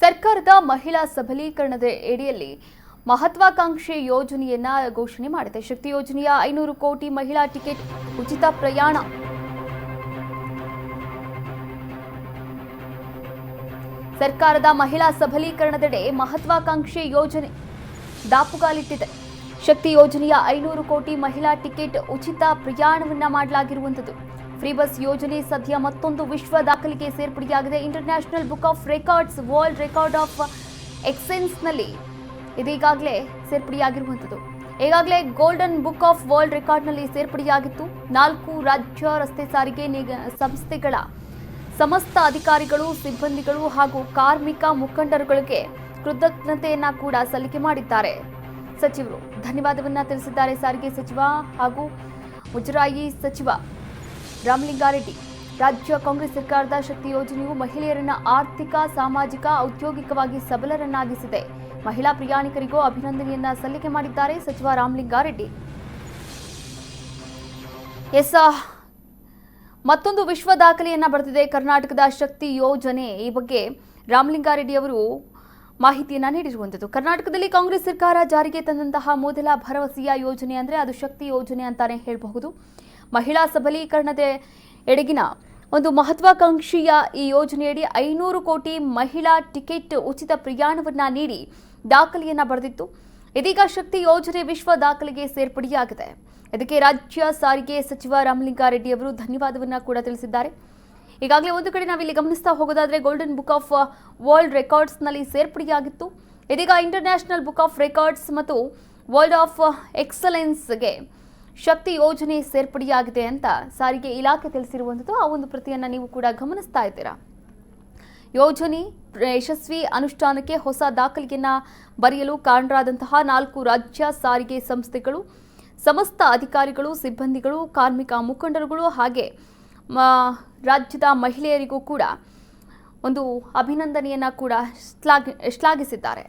ಸರ್ಕಾರದ ಮಹಿಳಾ ಸಬಲೀಕರಣದ ಅಡಿಯಲ್ಲಿ ಮಹತ್ವಾಕಾಂಕ್ಷಿ ಯೋಜನೆಯನ್ನ ಘೋಷಣೆ ಮಾಡಿದೆ. ಶಕ್ತಿ ಯೋಜನೆಯ ಐನೂರು ಕೋಟಿ ಮಹಿಳಾ ಟಿಕೆಟ್ ಉಚಿತ ಪ್ರಯಾಣ. ಸರ್ಕಾರದ ಮಹಿಳಾ ಸಬಲೀಕರಣದೆಡೆ ಮಹತ್ವಾಕಾಂಕ್ಷಿ ಯೋಜನೆ ದಾಪುಗಾಲಿಟ್ಟಿದೆ. ಶಕ್ತಿ ಯೋಜನೆಯ ಐನೂರು ಕೋಟಿ ಮಹಿಳಾ ಟಿಕೆಟ್ ಉಚಿತ ಪ್ರಯಾಣವನ್ನ ಮಾಡಲಾಗಿರುವಂಥದ್ದು. ಫ್ರೀ ಬಸ್ ಯೋಜನೆ ಸದ್ಯ ಮತ್ತೊಂದು ವಿಶ್ವ ದಾಖಲೆಗೆ ಸೇರ್ಪಡೆಯಾಗಿದೆ. International book of records world record of ಎಕ್ಸೆನ್ಸ್ನಲ್ಲಿ ಇದೀಗಾಗಲೇ ಸೇರ್ಪಡೆಯಾಗಿರುವಂಥದ್ದು. ಈಗಾಗಲೇ ಗೋಲ್ಡನ್ ಬುಕ್ ಆಫ್ ವರ್ಲ್ಡ್ ರೆಕಾರ್ಡ್ನಲ್ಲಿ ಸೇರ್ಪಡೆಯಾಗಿತ್ತು. ನಾಲ್ಕು ರಾಜ್ಯ ರಸ್ತೆ ಸಾರಿಗೆ ನಿಗ, ಸಂಸ್ಥೆಗಳ ಸಮಸ್ತ ಅಧಿಕಾರಿಗಳು, ಸಿಬ್ಬಂದಿಗಳು ಹಾಗೂ ಕಾರ್ಮಿಕ ಮುಖಂಡರುಗಳಿಗೆ ಕೃತಜ್ಞತೆಯನ್ನ ಕೂಡ ಸಲ್ಲಿಕೆ ಮಾಡಿದ್ದಾರೆ. ಸಚಿವರು ಧನ್ಯವಾದವನ್ನ ತಿಳಿಸಿದ್ದಾರೆ. ಸಾರಿಗೆ ಸಚಿವ ಹಾಗೂ ಮುಜರಾಯಿ ಸಚಿವ ರಾಮಲಿಂಗಾರೆಡ್ಡಿ. ರಾಜ್ಯ ಕಾಂಗ್ರೆಸ್ ಸರ್ಕಾರದ ಶಕ್ತಿ ಯೋಜನೆಯು ಮಹಿಳೆಯರನ್ನ ಆರ್ಥಿಕ, ಸಾಮಾಜಿಕ, ಔದ್ಯೋಗಿಕವಾಗಿ ಸಬಲರನ್ನಾಗಿಸಿದೆ. ಮಹಿಳಾ ಪ್ರಯಾಣಿಕರಿಗೂ ಅಭಿನಂದನೆಯನ್ನ ಸಲ್ಲಿಕೆ ಮಾಡಿದ್ದಾರೆ ಸಚಿವ ರಾಮಲಿಂಗಾರೆಡ್ಡಿ. ಎಸ್ ಮತ್ತೊಂದು ವಿಶ್ವ ದಾಖಲೆಯನ್ನ ಬರೆದಿದೆ ಕರ್ನಾಟಕದ ಶಕ್ತಿ ಯೋಜನೆ. ಈ ಬಗ್ಗೆ ರಾಮಲಿಂಗಾರೆಡ್ಡಿ ಅವರು ಮಾಹಿತಿಯನ್ನ ನೀಡಿರುವಂಥದ್ದು ಕರ್ನಾಟಕದಲ್ಲಿ ಕಾಂಗ್ರೆಸ್ ಸರ್ಕಾರ ಜಾರಿಗೆ ತಂದಂತಹ ಮೊದಲ ಭರವಸೆಯ ಯೋಜನೆ ಅಂದ್ರೆ ಅದು ಶಕ್ತಿ ಯೋಜನೆ ಅಂತಾನೆ ಹೇಳಬಹುದು. ಮಹಿಳಾ ಸಬಲೀಕರಣದ ಎಡೆಗಿನ ಒಂದು ಮಹತ್ವಾಕಾಂಕ್ಷಿಯ ಈ ಯೋಜನೆಯಡಿ ಐನೂರು ಕೋಟಿ ಮಹಿಳಾ ಟಿಕೆಟ್ ಉಚಿತ ಪ್ರಯಾಣವನ್ನು ನೀಡಿ ದಾಖಲೆಯನ್ನು ಬರೆದಿತ್ತು. ಇದೀಗ ಶಕ್ತಿ ಯೋಜನೆ ವಿಶ್ವ ದಾಖಲೆಗೆ ಸೇರ್ಪಡೆಯಾಗಿದೆ. ಇದಕ್ಕೆ ರಾಜ್ಯ ಸಾರಿಗೆ ಸಚಿವ ರಾಮಲಿಂಗಾರೆಡ್ಡಿ ಅವರು ಧನ್ಯವಾದವನ್ನ ಕೂಡ ತಿಳಿಸಿದ್ದಾರೆ. ಈಗಾಗಲೇ ಒಂದು ಕಡೆ ನಾವಿಲ್ಲಿ ಗಮನಿಸ್ತಾ ಹೋಗೋದಾದ್ರೆ ಗೋಲ್ಡನ್ ಬುಕ್ ಆಫ್ ವರ್ಲ್ಡ್ ರೆಕಾರ್ಡ್ಸ್ನಲ್ಲಿ ಸೇರ್ಪಡೆಯಾಗಿತ್ತು. ಇದೀಗ ಇಂಟರ್ನ್ಯಾಷನಲ್ ಬುಕ್ ಆಫ್ ರೆಕಾರ್ಡ್ಸ್ ಮತ್ತು ವರ್ಲ್ಡ್ ಆಫ್ ಎಕ್ಸಲೆನ್ಸ್ಗೆ ಶಕ್ತಿ ಯೋಜನೆ ಸೇರ್ಪಡೆಯಾಗಿದೆ ಅಂತ ಸಾರಿಗೆ ಇಲಾಖೆ ತಿಳಿಸಿರುವಂಥದ್ದು, ಆ ಒಂದು ಪ್ರತಿಯನ್ನ ನೀವು ಕೂಡ ಗಮನಿಸ್ತಾ ಇದ್ದೀರಾ? ಯೋಜನೆ ಯಶಸ್ವಿ ಅನುಷ್ಠಾನಕ್ಕೆ ಹೊಸ ದಾಖಲೆಯನ್ನ ಬರೆಯಲು ಕಾರಣರಾದಂತಹ ನಾಲ್ಕು ರಾಜ್ಯ ಸಾರಿಗೆ ಸಂಸ್ಥೆಗಳು, ಸಮಸ್ತ ಅಧಿಕಾರಿಗಳು, ಸಿಬ್ಬಂದಿಗಳು, ಕಾರ್ಮಿಕ ಮುಖಂಡರುಗಳು ಹಾಗೆ ರಾಜ್ಯದ ಮಹಿಳೆಯರಿಗೂ ಕೂಡ ಒಂದು ಅಭಿನಂದನೆಯನ್ನ ಕೂಡ ಶ್ಲಾಘ, ಶ್ಲಾಘಿಸಿದ್ದಾರೆ.